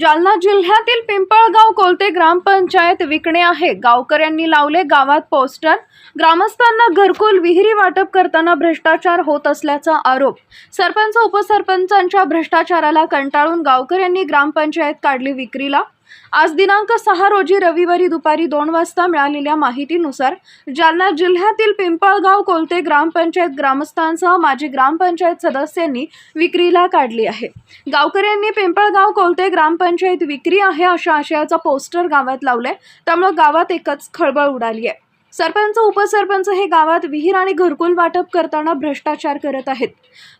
जालना जिल्ह्यातील पिंपळगाव कोलते ग्रामपंचायत विकणे आहे. गावकऱ्यांनी लावले गावात पोस्टर. ग्रामस्थांना घरकुल विहिरी वाटप करताना भ्रष्टाचार होत असल्याचा आरोप. सरपंच उपसरपंचांच्या भ्रष्टाचाराला कंटाळून गावकऱ्यांनी ग्रामपंचायत काढली विक्रीला. आज दिनांक सहा रोजी रविवारी दुपारी दोन वाजता मिळालेल्या माहितीनुसार जालना जिल्ह्यातील पिंपळगाव कोलते ग्रामपंचायत ग्रामस्थांसह माजी ग्रामपंचायत सदस्यांनी विक्रीला काढली आहे. गावकऱ्यांनी पिंपळगाव कोलते ग्रामपंचायत विक्री आहे अशा आशयाचा पोस्टर गावात लावले त्यामुळे गावात एकच खळबळ उडाली आहे. सरपंच उपसरपंच हे गावात विहीर आणि घरकुल वाटप करताना भ्रष्टाचार करत आहेत.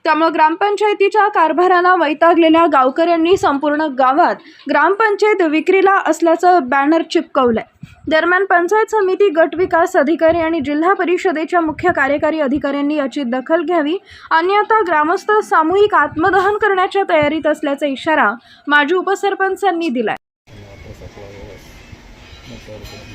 त्यामुळे ग्रामपंचायतीच्या कारभाराला वैतागलेल्या गावकऱ्यांनी संपूर्ण गावात ग्रामपंचायत विक्रीला असल्याचं बॅनर चिपकवलंय. दरम्यान पंचायत समिती गट विकास अधिकारी आणि जिल्हा परिषदेच्या मुख्य कार्यकारी अधिकाऱ्यांनी याची दखल घ्यावी अन्यथा ग्रामस्थ सामूहिक आत्मदहन करण्याच्या तयारीत असल्याचा इशारा माजी उपसरपंचांनी दिलाय.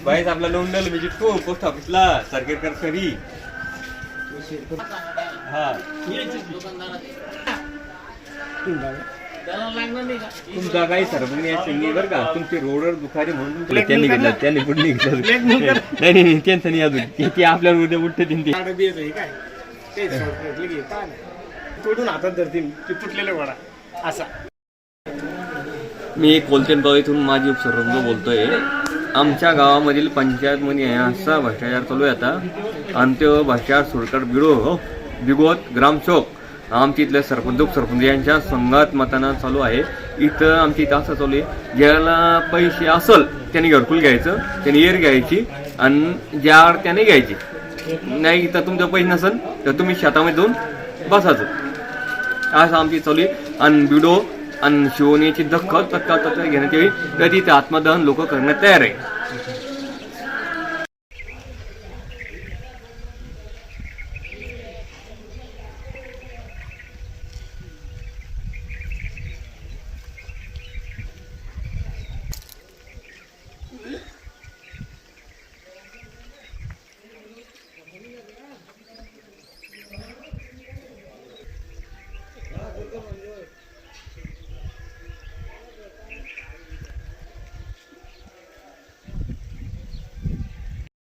बाईच आपला लोंडल म्हणजे तो पोस्ट ऑफिसला सरकारी कर्मचारी हा. तुमचा काही सरपंच नाही बरं का? तुमचे रोडवर दुखारी म्हणून त्यांनी घेतलं त्यांनी पुढे घेतलं? नाही नाही नाही, त्यांचं नाही अजून. ते- आपल्यावर उद्या उठते ते. तोडून हातात धरतील ते तुटलेले वडा. असा. मी कोलतेनगाव इथून माझी उपसरपंच बोलतोय. आमच्या गावामधील पंचायतमध्ये असा भ्रष्टाचार चालू आहे आता. आणि तो भ्रष्टाचार सुरकट बिडो हो. बिगोत ग्रामचौक आमच्या इथल्या सरपंच सरपंच यांच्या संघात मताना चालू आहे. इथं आमच्या इथं असं चालू आहे. ज्याला पैसे असल त्याने घरकुल घ्यायचं त्याने एअर घ्यायची आणि ज्या त्याने घ्यायची. नाही तर तुमचं पैसे नसेल तर तुम्ही शेतामध्ये जाऊन बसायचं. असं आमची चालू आहे. आणि बिडो आणि शिवनेची दखल तत्काळ तत्काळ घेण्यात यावी तर तिथे आत्मदहन लोक करण्यात तयार आहे.